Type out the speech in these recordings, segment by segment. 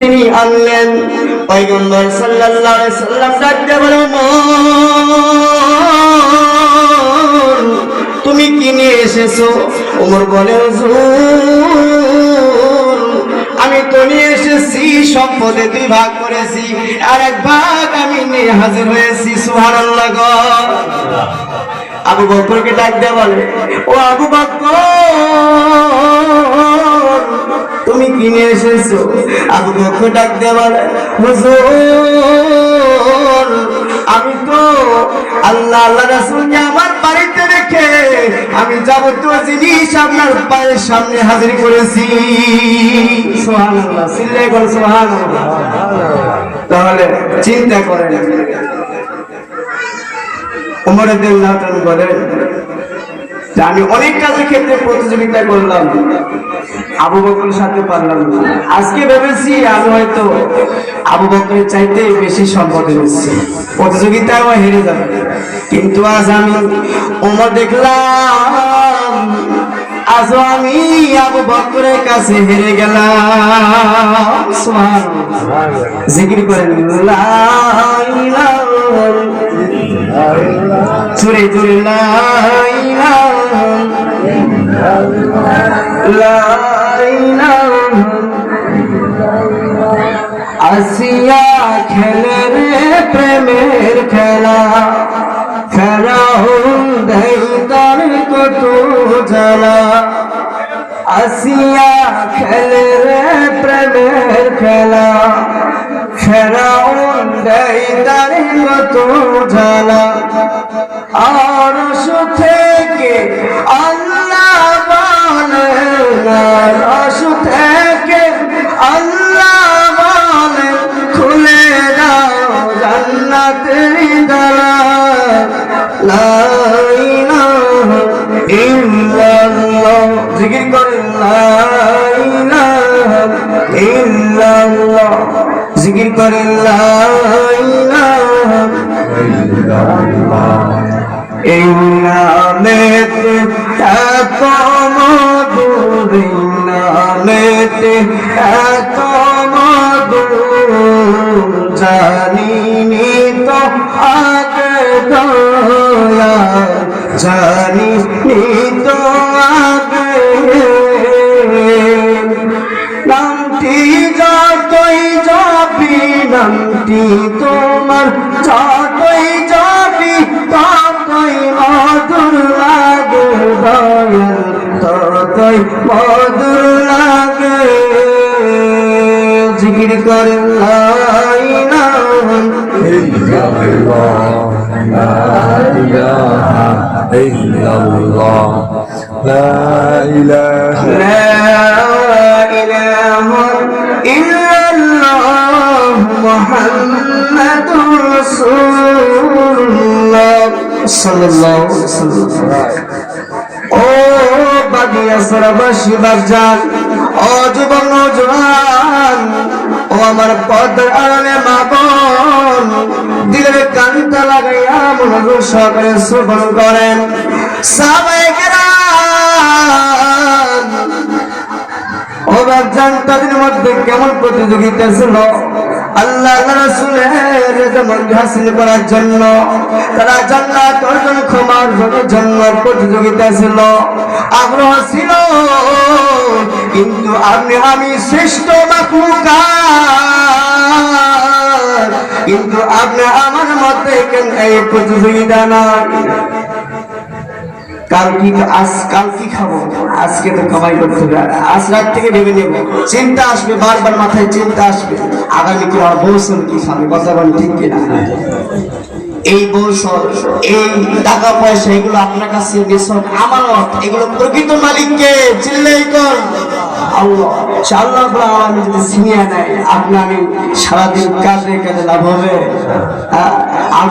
তিনি আনলেন। পয়গম্বর সাল্লাল্লাহু আলাইহি সাল্লাম ডাকতে তুমি কি নিয়ে এসেছ? ওমর বলে "হুজুর, আমি তো নিয়ে এসেছি সম্পদে দুই ভাগ করেছি আর এক ভাগ আমি নিয়ে হাজির হয়েছি সুবহানাল্লাহ আবু বকরকে ডাক দিয়ে বলে ও আবু বকর তুমি কিনে এসেছ? আবু বকর ডাক দিয়ে বলে হুজুর আমি তো আল্লাহ আল্লাহ রাসূল আমার বাড়িতে রেখে আমি যাবতীয় জিনিস আপনার পায়ের সামনে হাজির করেছি। সুবহানাল্লাহ সিল্লাই বল সুবহানাল্লাহ। তাহলে চিন্তা করেন আব্দুল্লাহ বলেন আমি অনেক কাজের ক্ষেত্রে প্রতিযোগিতা করলাম। আবু বকরের সাথে পারলাম আজকে ভেবেছি আমি হয়তো আবু বকরের চাইতে বেশি সম্পদ এসেছি প্রতিযোগিতায় আমার হেরে যাবে। কিন্তু আজ আমি উমর দেখলাম আজও আমি আবু বকরের কাছে হেরে গেলাম। জিকির করেন লাইলা লাইলা আসিয়া খেলে রে প্রেমের খেলা। আসিয়া খেলে রে প্রেমের খেলা। ফেরাউন দেই তার কত জ্বালা আর থেকে আল্লাহ বলেন রস থেকে আল্লাহ বলেন খুলে দাও জান্নাতের দালা জিকির ইলাহা এই এই নামেতে এত জানিনি তো আগে জানিনি তোমার যতই যাবি ততই মধুর লাগে দয়াল ততই মধুর লাগে জিকির করে লাইনা إلا الله لا إله إلا لا إله إلا الله محمد رسول الله صلى الله عليه وسلم ও বাগিয়া সরাবাসী বাজান ও যুবক নজওয়ান ও আমার পদ্মার আড়ালে মা বোন দিলের কান্তা লাগাইয়া মনোযোগ সহকারে শ্রবণ করেন সাবাই ও বাজান তাদের মধ্যে কেমন প্রতিযোগিতা ছিল আল্লাহ রাসূলের রেজামন্দি হাসিল করার জন্য, তারা জান্নাত অর্জন, ক্ষমা অর্জনের জন্য প্রতিযোগিতা ছিল, আগ্রহ ছিল। কিন্তু আপনি, আমি শ্রেষ্ঠ মাখলুকাত কিন্তু আপনি আমার মতে কেন এই প্রতিযোগিতা নাই কাল আজ কাল খাব? আজকে তো কামাই করতে হবে। আজ রাত থেকে ভেবে নেব। চিন্তা আসবে, বারবার মাথায় চিন্তা আসবে। আগামী কি কি খাবে? ঠিক কিনা? এই এই টাকা পয়সা, এগুলো আপনার কাছে বেসন এগুলো প্রকৃত মালিককে চিল্লাই কর। আমি সারাদিন কাজে কাজে লাভ হবে। হ্যাঁ?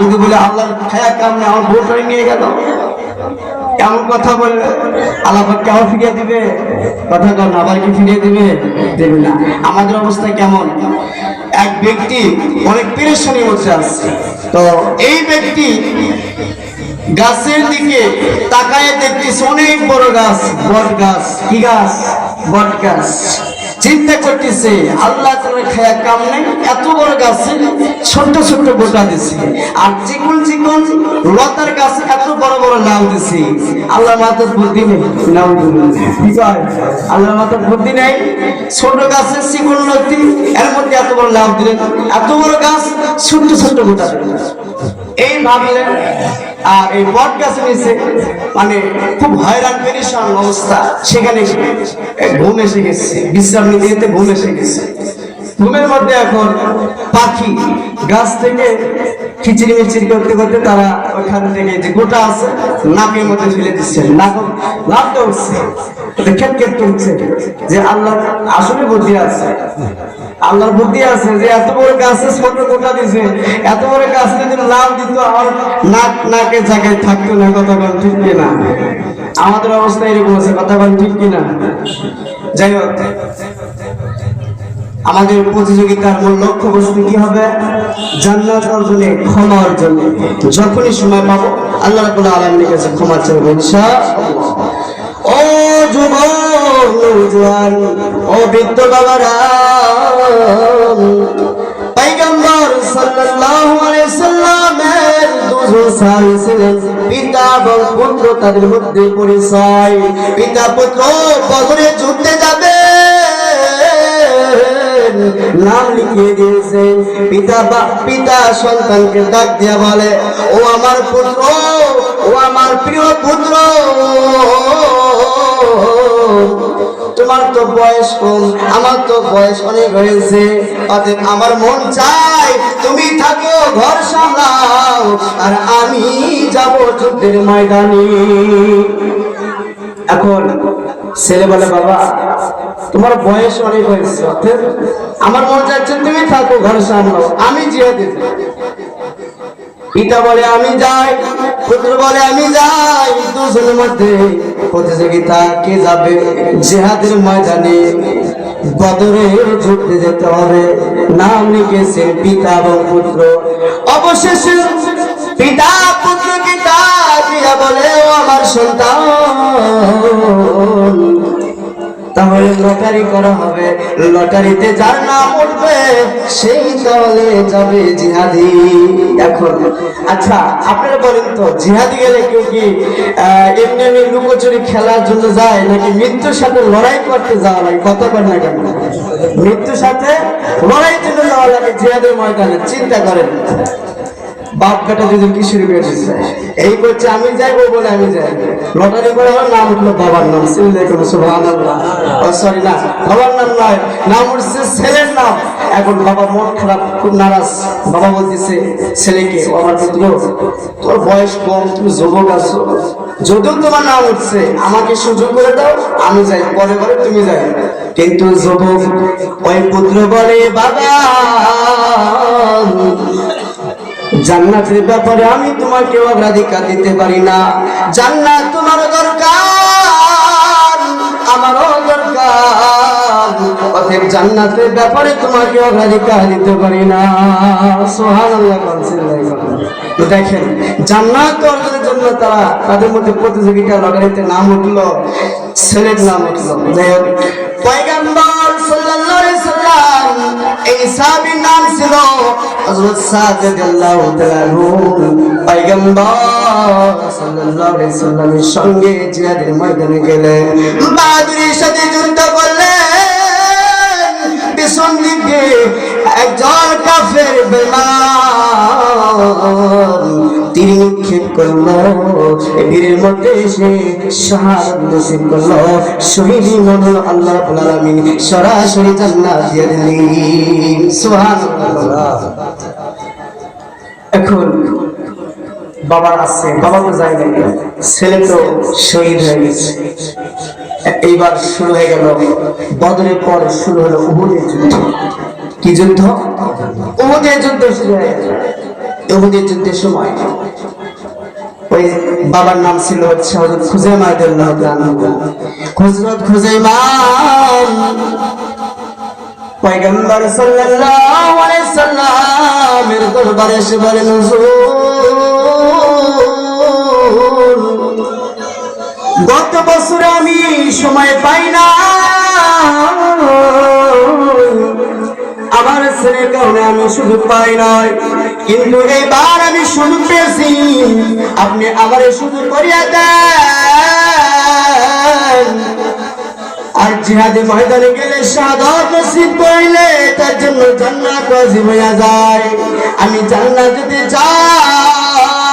যদি বলে আল্লাহ খায়া কামনে আমার ভোট নিয়ে গেল। কেমন কথা বলবে আল্লাহ কেমন ফিরিয়ে দিবে? কথা কন আবার কি ফিরিয়ে দিবে? দেবে না। আমাদের অবস্থা কেমন? এক ব্যক্তি অনেক পেরেশানির মধ্যে আসছে তো এই ব্যক্তি গাছের দিকে তাকায় দেখতেছে অনেক বড় গাছ, বট গাছ। কি গাছ? বট গাছ। চিন্তা করতেছে, আল্লাহ তাআলা খায়া কাম নাই, এত বড় গাছে ছোট ছোট গোটা দিছে। আর চিকন চিকন লতার গাছে এত বড় বড় নাম দিছে। আল্লাহ মাথার বুদ্ধি নেই নাম আল্লাহ মাথার বুদ্ধি নেই? ছোট গাছের চিকন লতি, এর মধ্যে এত বড় লাউ দিলেন। এত বড় গাছ ছোট ছোট গোটা দিলেন। এই ভাবলেন আর এই গাছে নিচে মানে খুব হয়রান পেরেশান অবস্থা। সেখানে ঘুম এসে গেছে, বিশ্রাম নিতে নিতে ঘুম এসে গেছে। ঘুমের মধ্যে এখন পাখি গাছ থেকে খিচিড়ি মিচিড়ি করতে করতে তারা ওখান থেকে যে গোটা আছে, নাকের মধ্যে ফেলে দিচ্ছে। নাক লাভটা উঠছে খেট খেট করছে, যে আল্লাহ আসলে বুদ্ধি আছে। আল্লাহর বুদ্ধি আছে যে এত বড় গাছে ছোট গোটা দিছে? এত বড় গাছ যদি লাভ দিত আর নাক নাকে জায়গায় থাকতো না, কথা ঠিক কিনা? আমাদের অবস্থা এরকম আছে, কথা বল ঠিক কিনা? যাই হোক, আমাদের প্রতিযোগিতার মূল লক্ষ্য বস্তু কি হবে? জান্নাত অর্জনে, ক্ষমা অর্জনে। যখনই সময় পাবো, আল্লাহ রাব্বুল আলামিনের কাছে ক্ষমা চাইব ইনশাআল্লাহ। ও যুবক নওজোয়ান ও বৃদ্ধ বাবারা। পয়গম্বর সাল্লাল্লাহু আলাইহি সাল্লামের ছিলেন। পিতা এবং পুত্র তাদের মধ্যে পরিচয়। পিতা, পুত্র, বদরে যুদ্ধে যাবে নাম লিখিয়ে দিয়েছে পিতা বা, পিতা সন্তানকে ডাক দিয়া বলে, ও আমার পুত্র, ও আমার প্রিয় পুত্র তোমার তো বয়স কম, আমার তো বয়স অনেক হয়েছে অতএব আমার মন চাই তুমি থাকো, ঘর সামলাও, আর আমি যাব যুদ্ধের ময়দানে এখন ছেলে বলে, বাবা, তোমার বয়স অনেক হয়েছে, অতএব আমার মন চাচ্ছে তুমি থাকো, ঘর সামলাও, আমি জিহাদে যাই। পিতা বলে আমি যাই, পুত্র বলে আমি যাই। দুজনের মধ্যে প্রতিযোগিতা কে যাবে? জেহাদের ময়দানে বদরে যুদ্ধে যেতে হবে। নাম লিখেছে পিতা এবং পুত্র। অবশেষে পিতা ডাক দিয়া বলে, ও আমার সন্তান, তাহলে লটারি করা হবে। লটারিতে যার নাম উঠবে, সেই দলে যাবে জিহাদি। এখন আচ্ছা আপনারা বলেন তো, জিহাদি গেলে কেউ কি এমনি এমনি লুকোচুরি খেলার জন্য যায়, নাকি মৃত্যুর সাথে লড়াই করতে যাওয়া লাগে? কত কর না কেন? মৃত্যুর সাথে লড়াই জন্য যাওয়া লাগে জিহাদের ময়দানে, চিন্তা করেন। বাপ বেটা যদি কিশোর বেরিয়েছে এই করছে আমি যাইবো বলে আমি যাই। লটারি করে আমার নাম উঠল বাবার নাম। সিল্লে কোনো সুভান সরি, না, বাবার নাম নয়, নাম উঠছে ছেলের নাম। এখন বাবা মন খারাপ, খুব নারাজ। বাবা বলতেছে, ছেলেকে, ও আমার পুত্র, তোর বয়স কম, তুমি যুবক আছো। যদিও তোমার নাম উঠছে, আমাকে সুযোগ করে দাও, আমি যাই, পরে পরে তুমি যাই। কিন্তু যুবক ওই পুত্র বলে, বাবা জান্নাতের ব্যাপারে আমি তোমাকে অগ্রাধিকার দিতে পারি না। জান্নাত তোমার দরকার, আমারও দরকার। অতএব জান্নাতের ব্যাপারে তোমাকে অগ্রাধিকার দিতে পারি না। সুবহানাল্লাহ তো দেখেন, জান্নাত অর্জনের জন্য তারা তাদের মধ্যে প্রতিযোগিতা লগাইতে নাম উঠল ছেলের নাম উঠল। যাই হোক সঙ্গে জিহাদের ময়দানে গেলেন। বাহাদুরির সাথে যুদ্ধ করলেন। পিছন দিকে একজন কাফের বেমান তিনি নিক্ষেপ করল। বীরের মধ্যে এসে শাহাদ নসিব শহীদ মনোর আল্লাহ সরাসরি জান্নাত দিয়ে এখন বাবা আছে, বাবা তো যায় নাই, ছেলে তো শহীদ হয়ে গেছে। এইবার শুরু হয়ে গেল, বদরের পর শুরু হলো উহুদের যুদ্ধ। কি যুদ্ধ? উহুদের যুদ্ধ শুরু হয়ে গেল। উহুদের যুদ্ধের সময় ওই বাবার নাম ছিল হচ্ছে হযরত খুজাইমা রাদিয়াল্লাহু তাআলা খুজাইমা পয়গম্বর সাল্লাল্লাহু আলাইহি দরবারে এসে বলেন গত বছর আমি সময় পাই না। আমার ছেলের কারণে আমি সুযোগ পাই নাই। কিন্তু এইবার আমি সুযোগ পেয়েছি আপনি এই সুযোগ করিয়া দেন। জিহাদে ময়দানে গেলে শাহাদাত নসিব করিলে তার জন্য জান্নাত ওয়াজিব হইয়া যায়। আমি জান্নাত যেতে চাই।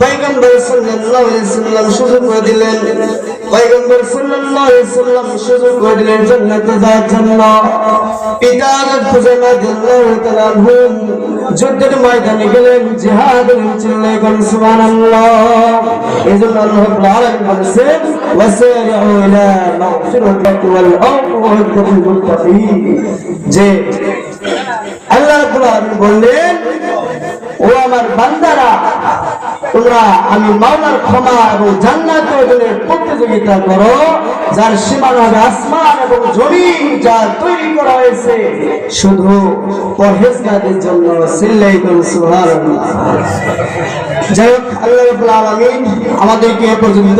পয়গম্বর সাল্লাল্লাহু আলাইহি সাল্লাম সুযোগ করে দিলেন। পয়গম্বর সাল্লাল্লাহু আলাইহি সাল্লাম সুযোগ করে দিলেন জান্নাতে যাওয়ার জন্য। পিতা হুযায়ফা রাদিয়াল্লাহু তাআলা আনহু যুদ্ধের ময়দানে গেলেন, জিহাদ চিল্লাই করেন সুবহানাল্লাহ। এজন্য আল্লাহ রাব্বুল আলামিন বলেছেন ওয়াসারিউ ইলা মাগফিরাতি ওয়াল আফওয়াতি মুত্তাকিন। যে আল্লাহ রাব্বুল আলামিন বললেন, ও আমার বান্দারা তোমরা আমি মাওলার ক্ষমা এবং জান্নাত অর্জনের প্রতিযোগিতা করো, যার সীমানা আসমান এবং জমিন, যা তৈরি করা হয়েছে। শুধু পরহেজগারের জন্য সিল্লাই করুন যাই হোক, আল্লাহ রাব্বুল আমাদেরকে এ পর্যন্ত